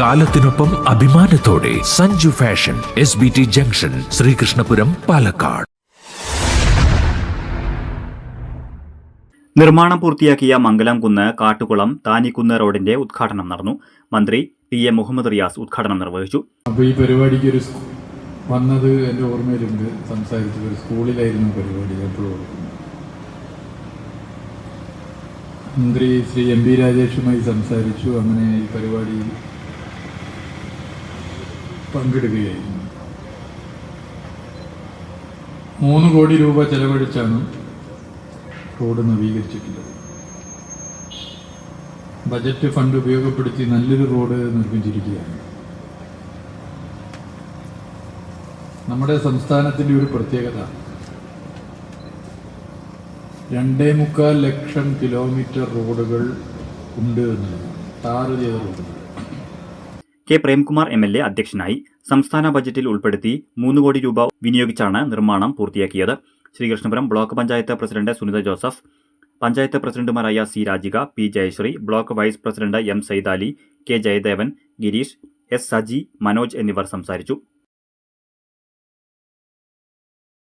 കാലത്തിനൊപ്പം അഭിമാനത്തോടെ Sanju fashion S B T junction Sreekrishnapuram Palakkad. നിർമ്മാണം പൂർത്തിയാക്കിയ മംഗലം കുന്ന് കാട്ടുകുളം താനിക്കുന്ന് റോഡിന്റെ ഉദ്ഘാടനം നടന്നു. മന്ത്രി പി എ മുഹമ്മദ് റിയാസ് ഉദ്ഘാടനം നിർവഹിച്ചു. അപ്പോൾ ഈ പരിപാടിക്ക് ഒരു വന്നത് എന്റെ ഓർമ്മയിലുണ്ട്. സംസാരിച്ചത് ഒരു സ്കൂളിലായിരുന്നു പരിപാടി എപ്പോഴും മന്ത്രി ശ്രീ എം പി രാജേഷുമായി സംസാരിച്ചു. അങ്ങനെ ഈ പരിപാടി പങ്കെടുക്കുകയായിരുന്നു മൂന്ന് കോടി രൂപ ചെലവഴിച്ചാണ് റോഡ് നവീകരിച്ചിട്ടുള്ളത്. ബജറ്റ് ഫണ്ട് ഉപയോഗപ്പെടുത്തി നല്ലൊരു റോഡ് നിർമ്മിച്ചിരിക്കുകയാണ്. നമ്മുടെ സംസ്ഥാനത്തിന്റെ ഒരു പ്രത്യേകത. രണ്ടേ മുക്കാൽ ലക്ഷം കിലോമീറ്റർ റോഡുകൾ ഉണ്ട് എന്നുള്ളതാണ്. ടാർ ചെയ്ത റോഡുകൾ. K Premkumar M L A അധ്യക്ഷനായി സംസ്ഥാന ബജറ്റിൽ ഉൾപ്പെടുത്തി മൂന്ന് കോടി രൂപ വിനിയോഗിച്ചാണ് നിർമ്മാണം പൂർത്തിയാക്കിയത്. ശ്രീകൃഷ്ണപുരം ബ്ലോക്ക് പഞ്ചായത്ത് പ്രസിഡന്റ് സുനിത ജോസഫ് പഞ്ചായത്ത് പ്രസിഡന്റുമാരായ C Rajika P Jayasree block vice president M Saidali K Jayadevan Gireesh S Saji Manoj എന്നിവർ സംസാരിച്ചു.